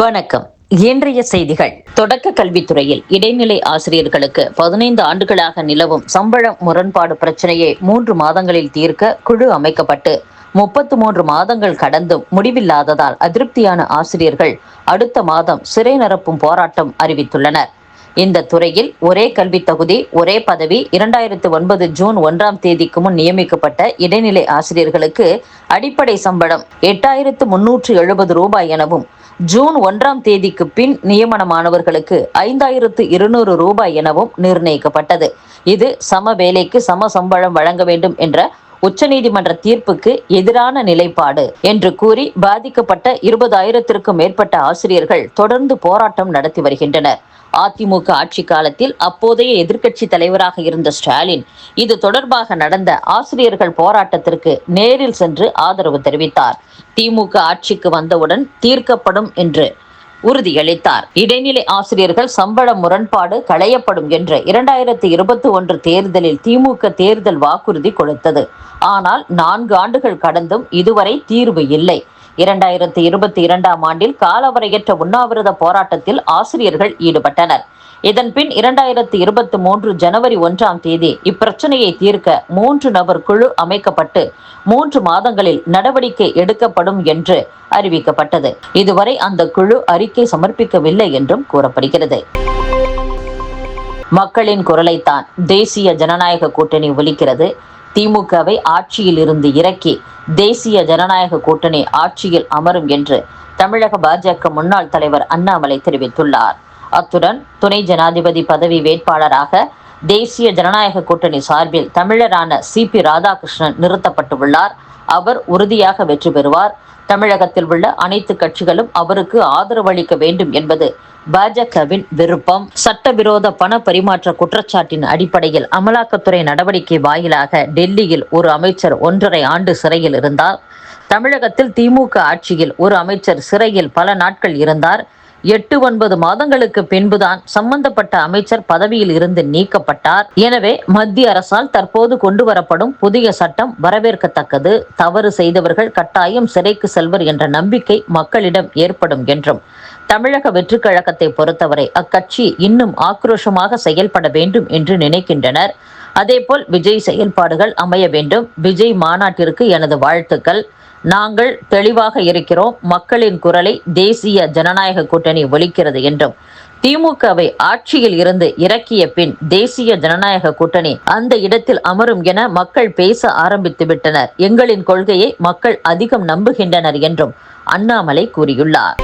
வணக்கம். இன்றைய செய்திகள். தொடக்க கல்வித்துறையில் இடைநிலை ஆசிரியர்களுக்கு பதினைந்து ஆண்டுகளாக நிலவும் சம்பள முரண்பாடு பிரச்சனையை மூன்று மாதங்களில் தீர்க்க குழு அமைக்கப்பட்டு முப்பத்து மூன்று மாதங்கள் கடந்தும் முடிவில்லாததால் அதிருப்தியான ஆசிரியர்கள் அடுத்த மாதம் சிறை நிரப்பும் போராட்டம் அறிவித்துள்ளனர். இந்த துறையில் ஒரே கல்வி தகுதி ஒரே பதவி இரண்டாயிரத்து ஒன்பது ஜூன் ஒன்றாம் தேதிக்கு முன் நியமிக்கப்பட்ட இடைநிலை ஆசிரியர்களுக்கு அடிப்படை சம்பளம் எட்டாயிரத்து முன்னூற்று எழுபது ரூபாய் எனவும் ஜூன் ஒன்றாம் தேதிக்கு பின் நியமனமானவர்களுக்கு ஐந்தாயிரத்து இருநூறு ரூபாய் எனவும் நிர்ணயிக்கப்பட்டது. இது சம வேலைக்கு சம சம்பளம் வழங்க வேண்டும் என்ற உச்சநீதிமன்ற தீர்ப்புக்கு எதிரான நிலைப்பாடு என்று கூறி பாதிக்கப்பட்ட இருபதாயிரத்திற்கும் மேற்பட்ட ஆசிரியர்கள் தொடர்ந்து போராட்டம் நடத்தி வருகின்றனர். அதிமுக ஆட்சி காலத்தில் அப்போதைய எதிர்க்கட்சி தலைவராக இருந்த ஸ்டாலின் இது தொடர்பாக நடந்த ஆசிரியர்கள் போராட்டத்திற்கு நேரில் சென்று ஆதரவு தெரிவித்தார். திமுக ஆட்சிக்கு வந்தவுடன் தீர்க்கப்படும் என்று உறுதியளித்தார். இடைநிலை ஆசிரியர்கள் சம்பள முரண்பாடு களையப்படும் என்ற இரண்டாயிரத்தி இருபத்தி ஒன்று தேர்தலில் திமுக தேர்தல் வாக்குறுதி கொடுத்தது. ஆனால் நான்கு ஆண்டுகள் கடந்தும் இதுவரை தீர்வு இல்லை. இரண்டாயிரத்தி இருபத்தி இரண்டாம் ஆண்டில் காலவரையற்ற உண்ணாவிரத போராட்டத்தில் ஆசிரியர்கள் ஈடுபட்டனர். இதன் பின் இரண்டாயிரத்தி இருபத்தி மூன்று ஜனவரி ஒன்றாம் தேதி இப்பிரச்சனையை தீர்க்க மூன்று நபர் குழு அமைக்கப்பட்டு மூன்று மாதங்களில் நடவடிக்கை எடுக்கப்படும் என்று அறிவிக்கப்பட்டது. இதுவரை அந்த குழு அறிக்கை சமர்ப்பிக்கவில்லை என்றும் கூறப்படுகிறது. மக்களின் குரலைத்தான் தேசிய ஜனநாயக கூட்டணி ஒலிக்கிறது. திமுகவை ஆட்சியில் இருந்து இறக்கி தேசிய ஜனநாயக கூட்டணி ஆட்சியில் அமரும் என்று தமிழக பாஜக முன்னாள் தலைவர் அண்ணாமலை தெரிவித்துள்ளார். அத்துடன் துணை ஜனாதிபதி பதவி வேட்பாளராக தேசிய ஜனநாயக கூட்டணி சார்பில் தமிழரான சி பி ராதாகிருஷ்ணன் நிறுத்தப்பட்டுள்ளார். அவர் உறுதியாக வெற்றி பெறுவார். தமிழகத்தில் உள்ள அனைத்து கட்சிகளும் அவருக்கு ஆதரவளிக்க வேண்டும் என்பது பாஜகவின் விருப்பம். சட்டவிரோத பண பரிமாற்ற குற்றச்சாட்டின் அடிப்படையில் அமலாக்கத்துறை நடவடிக்கை வாயிலாக டெல்லியில் ஒரு அமைச்சர் ஒன்றரை ஆண்டு சிறையில் இருந்தார். தமிழகத்தில் திமுக ஆட்சியில் ஒரு அமைச்சர் சிறையில் பல நாட்கள் இருந்தார். எட்டு ஒன்பது மாதங்களுக்கு பின்புதான் சம்பந்தப்பட்ட அமைச்சர் பதவியில் இருந்து நீக்கப்பட்டார். எனவே மத்திய அரசால் தற்போது கொண்டு வரப்படும் புதிய சட்டம் வரவேற்கத்தக்கது. தவறு செய்தவர்கள் கட்டாயம் சிறைக்கு செல்வர் என்ற நம்பிக்கை மக்களிடம் ஏற்படும் என்றும் தமிழக வெற்றிக் கழகத்தை பொறுத்தவரை அக்கட்சி இன்னும் ஆக்ரோஷமாக செயல்பட வேண்டும் என்று நினைக்கின்றனர். அதேபோல் விஜய் செயல்பாடுகள் அமைய வேண்டும். விஜய் மாநாட்டிற்கு எனது வாழ்த்துக்கள். நாங்கள் தெளிவாக இருக்கிறோம். மக்களின் குரலை தேசிய ஜனநாயக கூட்டணி ஒலிக்கிறது என்றும் திமுகவை ஆட்சியில் இருந்து இறக்கிய பின் தேசிய ஜனநாயக கூட்டணி அந்த இடத்தில் அமரும் என மக்கள் பேச ஆரம்பித்து விட்டனர். எங்களின் கொள்கையை மக்கள் அதிகம் நம்புகின்றனர் என்றும் அண்ணாமலை கூறியுள்ளார்.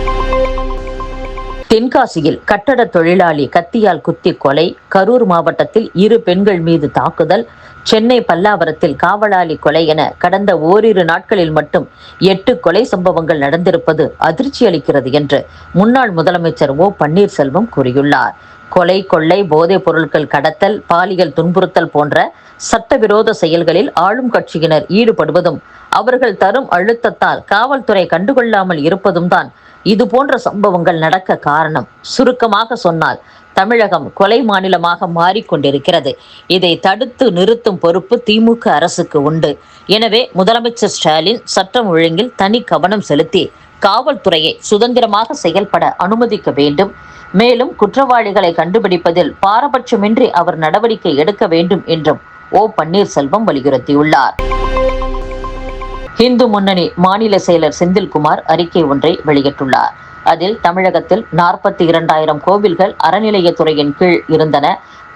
தென்காசியில் கட்டட தொழிலாளி கத்தியால் குத்தி கொலை கரூர் மாவட்டத்தில் இரு பெண்கள் மீது தாக்குதல் சென்னை பல்லாவரத்தில் காவலாளி கொலை என கடந்த ஓரிரு நாட்களில் மட்டும் எட்டு கொலை சம்பவங்கள் நடந்திருப்பது அதிர்ச்சி அளிக்கிறது என்று முன்னாள் முதலமைச்சர் ஓ பன்னீர்செல்வம் கூறியுள்ளார். கொலை கொள்ளை போதைப் பொருட்கள் கடத்தல் பாலியல் துன்புறுத்தல் போன்ற சட்டவிரோத செயல்களில் ஆளும் கட்சியினர் ஈடுபடுவதும் அவர்கள் தரும் அழுத்தத்தால் காவல்துறை கண்டுகொள்ளாமல் இருப்பதும் தான் இது போன்ற சம்பவங்கள் நடக்க காரணம் சுருக்கமாக சொன்னால் தமிழகம் கொலை மாநிலமாக மாறிக்கொண்டிருக்கிறது. இதை தடுத்து நிறுத்தும் பொறுப்பு திமுக அரசுக்கு உண்டு. எனவே முதலமைச்சர் ஸ்டாலின் சட்டம் ஒழுங்கில் தனி கவனம் செலுத்தி காவல்துறையை சுதந்திரமாக செயல்பட அனுமதிக்க வேண்டும். மேலும் குற்றவாளிகளை கண்டுபிடிப்பதில் பாரபட்சமின்றி அவர் நடவடிக்கை எடுக்க வேண்டும் என்றும் ஓ பன்னீர்செல்வம் வலியுறுத்தியுள்ளார். இந்து முன்னணி மாநில செயலர் செந்தில்குமார் அறிக்கை ஒன்றை வெளியிட்டுள்ளார். அதில் தமிழகத்தில் நாற்பத்தி இரண்டாயிரம் கோவில்கள் அறநிலையத்துறையின் கீழ் இருந்தன.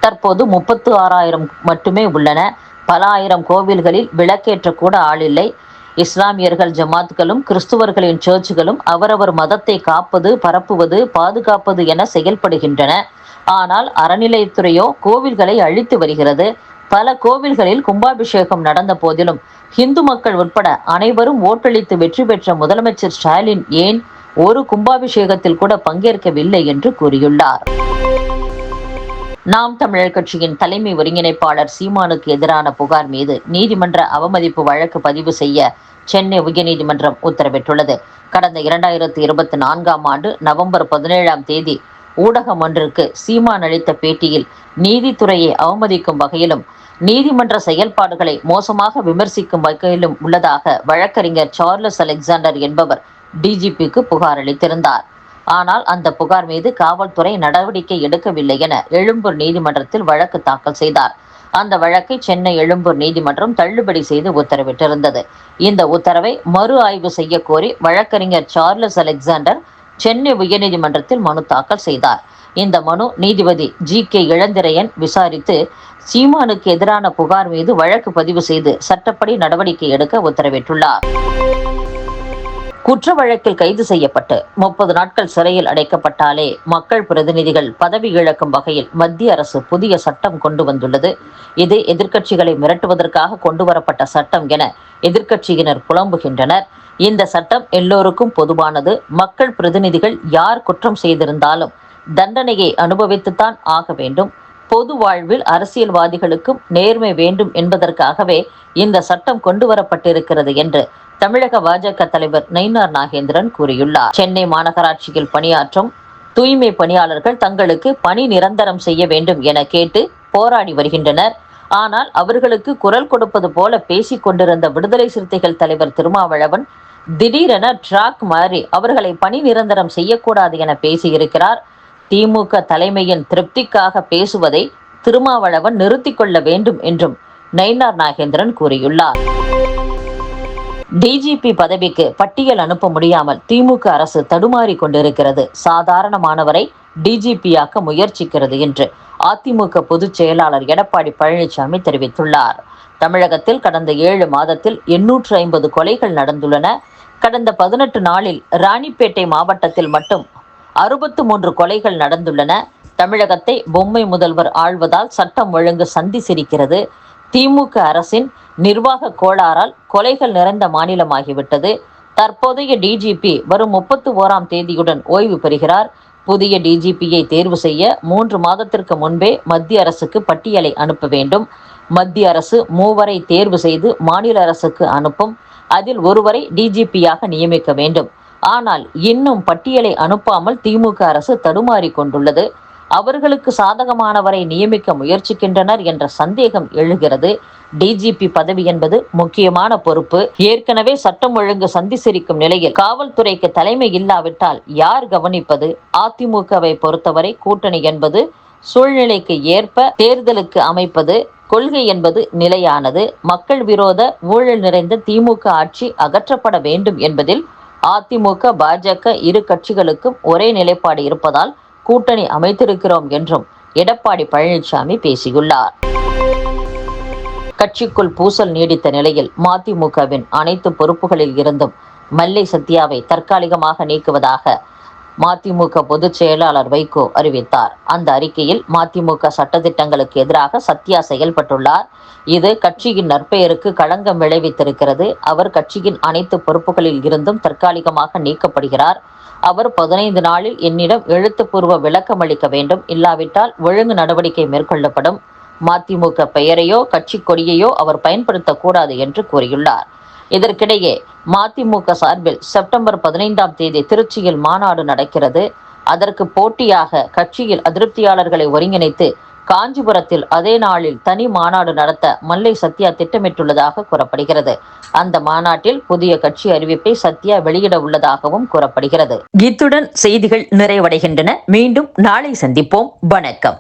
தற்போது முப்பத்து ஆறாயிரம் மட்டுமே உள்ளன. பல ஆயிரம் கோவில்களில் விளக்கேற்ற கூட ஆளில்லை. இஸ்லாமியர்கள் ஜமாத்களும் கிறிஸ்துவர்களின் சர்ச்சுகளும் அவரவர் மதத்தை காப்பது பரப்புவது பாதுகாப்பது என செயல்படுகின்றன. ஆனால் அறநிலையத்துறையோ கோவில்களை அழித்து வருகிறது. பல கோவில்களில் கும்பாபிஷேகம் நடந்த போதிலும் இந்து மக்கள் உட்பட அனைவரும் ஓட்டளித்து வெற்றி பெற்ற முதலமைச்சர் ஸ்டாலின் ஏன் ஒரு கும்பாபிஷேகத்தில் கூட பங்கேற்கவில்லை என்று கூறியுள்ளார். நாம் தமிழர் கட்சியின் தலைமை ஒருங்கிணைப்பாளர் சீமானுக்கு எதிரான புகார் மீது நீதிமன்ற அவமதிப்பு வழக்கு பதிவு செய்ய சென்னை உயர்நீதிமன்றம் உத்தரவிட்டுள்ளது. கடந்த இரண்டாயிரத்தி இருபத்தி நான்காம் ஆண்டு நவம்பர் பதினேழாம் தேதி ஊடகம் ஒன்றிற்கு சீமான் அளித்த பேட்டியில் நீதித்துறையை அவமதிக்கும் வகையிலும் நீதிமன்ற செயல்பாடுகளை மோசமாக விமர்சிக்கும் வகையிலும் உள்ளதாக வழக்கறிஞர் சார்லஸ் அலெக்சாண்டர் என்பவர் டிஜிபிக்கு புகார் அளித்திருந்தார். ஆனால் அந்த புகார் மீது காவல்துறை நடவடிக்கை எடுக்கவில்லை என எழும்பூர் நீதிமன்றத்தில் வழக்கு தாக்கல் செய்தார். அந்த வழக்கை சென்னை எழும்பூர் நீதிமன்றம் தள்ளுபடி செய்து உத்தரவிட்டிருந்தது. இந்த உத்தரவை மறு ஆய்வு செய்ய கோரி வழக்கறிஞர் சார்லஸ் அலெக்சாண்டர் சென்னை உயர்நீதிமன்றத்தில் மனு தாக்கல் செய்தார். இந்த மனு நீதிபதி ஜி. கே. இளந்திரையன் விசாரித்து சீமானுக்கு எதிரான புகார் மீது வழக்கு பதிவு செய்து சட்டப்படி நடவடிக்கை எடுக்க உத்தரவிட்டுள்ளார். குற்ற வழக்கில் கைது செய்யப்பட்டு முப்பது நாட்கள் சிறையில் அடைக்கப்பட்டாலே மக்கள் பிரதிநிதிகள் பதவி இழக்கும் வகையில் மத்திய அரசு புதிய சட்டம் கொண்டு வந்துள்ளது. இது எதிர்க்கட்சிகளை மிரட்டுவதற்காக கொண்டு வரப்பட்ட சட்டம் என எதிர்க்கட்சியினர் புலம்புகின்றனர். இந்த சட்டம் எல்லோருக்கும் பொதுவானது. மக்கள் பிரதிநிதிகள் யார் குற்றம் செய்திருந்தாலும் தண்டனையை அனுபவித்துத்தான் ஆக வேண்டும். பொது வாழ்வில் அரசியல்வாதிகளுக்கும் நேர்மை வேண்டும் என்பதற்காகவே இந்த சட்டம் கொண்டு வரப்பட்டிருக்கிறது என்று தமிழக பாஜக தலைவர் நயினார் நாகேந்திரன் கூறியுள்ளார். சென்னை மாநகராட்சியில் பணியாற்றும் தூய்மை பணியாளர்கள் தங்களுக்கு பணி நிரந்தரம் செய்ய வேண்டும் என கேட்டு போராடி வருகின்றனர். ஆனால் அவர்களுக்கு குரல் கொடுப்பது போல பேசிக் கொண்டிருந்த விடுதலை சிறுத்தைகள் தலைவர் திருமாவளவன் திடீரென ட்ராக் மாறி அவர்களை பணி நிரந்தரம் செய்யக்கூடாது என பேசியிருக்கிறார். திமுக தலைமையின் திருப்திக்காக பேசுவதை திருமாவளவன் நிறுத்திக் கொள்ள வேண்டும் என்றும் நயினார் நாகேந்திரன் கூறியுள்ளார். டிஜிபி பதவிக்கு பட்டியல் அனுப்ப முடியாமல் திமுக அரசு தடுமாறி கொண்டிருக்கிறது. சாதாரணமானவரை டிஜிபியாக்க முயற்சிக்கிறது என்று அதிமுக பொதுச் செயலாளர் எடப்பாடி பழனிசாமி தெரிவித்துள்ளார். தமிழகத்தில் கடந்த ஏழு மாதத்தில் எண்ணூற்று ஐம்பது கொலைகள் நடந்துள்ளன. கடந்த பதினெட்டு நாளில் ராணிப்பேட்டை மாவட்டத்தில் மட்டும் அறுபத்து மூன்று கொலைகள் நடந்துள்ளன. தமிழகத்தை பொம்மை முதல்வர் ஆழ்வதால் சட்டம் ஒழுங்கு சந்தி சிரிக்கிறது. திமுக அரசின் நிர்வாக கோளாறால் கொலைகள் நிறைந்த மாநிலமாகிவிட்டது. தற்போதைய டிஜிபி வரும் முப்பத்து ஓராம் தேதியுடன் ஓய்வு பெறுகிறார். புதிய டிஜிபியை தேர்வு செய்ய மூன்று மாதத்திற்கு முன்பே மத்திய அரசுக்கு பட்டியலை அனுப்ப வேண்டும். மத்திய அரசு மூவரை தேர்வு செய்து மாநில அரசுக்கு அனுப்பும். அதில் ஒருவரை டிஜிபியாக நியமிக்க வேண்டும். ஆனால் இன்னும் பட்டியலை அனுப்பாமல் திமுக அரசு தடுமாறி கொண்டுள்ளது. அவர்களுக்கு சாதகமானவரை நியமிக்க முயற்சிக்கின்றனர் என்ற சந்தேகம் எழுகிறது. டிஜிபி பதவி என்பது முக்கியமான பொறுப்பு. ஏற்கனவே சட்டம் ஒழுங்கு சந்தி சிரிக்கும் நிலையில் காவல்துறைக்கு தலைமை இல்லாவிட்டால் யார் கவனிப்பது? அதிமுகவை பொறுத்தவரை கூட்டணி என்பது சூழ்நிலைக்கு ஏற்ப தேர்தலுக்கு அமைப்பது கொள்கை என்பது நிலையானது. மக்கள் விரோத ஊழல் நிறைந்த திமுக ஆட்சி அகற்றப்பட வேண்டும் என்பதில் அதிமுக பாஜக இரு கட்சிகளுக்கும் ஒரே நிலைப்பாடு இருப்பதால் கூட்டணி அமைத்திருக்கிறோம் என்றும் எடப்பாடி பழனிசாமி பேசியுள்ளார். கட்சிக்குள் பூசல் நீடித்த நிலையில் மதிமுகவின் அனைத்து பொறுப்புகளில் இருந்தும் மல்லை சத்யாவை தற்காலிகமாக நீக்குவதாக மதிமுக பொதுச் செயலாளர் வைகோ அறிவித்தார். அந்த அறிக்கையில் மதிமுக சட்டத்திட்டங்களுக்கு எதிராக சத்யா செயல்பட்டுள்ளார். இது கட்சியின் நற்பெயருக்கு களங்கம் விளைவித்திருக்கிறது. அவர் கட்சியின் அனைத்து பொறுப்புகளில் இருந்தும் தற்காலிகமாக நீக்கப்படுகிறார். அவர் பதினைந்து நாளில் என்னிடம் எழுத்துப்பூர்வ விளக்கம் அளிக்க வேண்டும். இல்லாவிட்டால் ஒழுங்கு நடவடிக்கை மேற்கொள்ளப்படும். மதிமுக பெயரையோ கட்சி கொடியையோ அவர் பயன்படுத்தக்கூடாது என்று கூறியுள்ளார். இதற்கிடையே மதிமுக சார்பில் செப்டம்பர் பதினைந்தாம் தேதி திருச்சியில் மாநாடு நடக்கிறது. அதற்கு போட்டியாக கட்சியில் அதிருப்தியாளர்களை ஒருங்கிணைத்து காஞ்சிபுரத்தில் அதே நாளில் தனி மாநாடு நடத்த மல்லை சத்யா திட்டமிட்டுள்ளதாக கூறப்படுகிறது. அந்த மாநாட்டில் புதிய கட்சி அறிவிப்பை சத்யா வெளியிட உள்ளதாகவும் கூறப்படுகிறது. இத்துடன் செய்திகள் நிறைவடைகின்றன. மீண்டும் நாளை சந்திப்போம். வணக்கம்.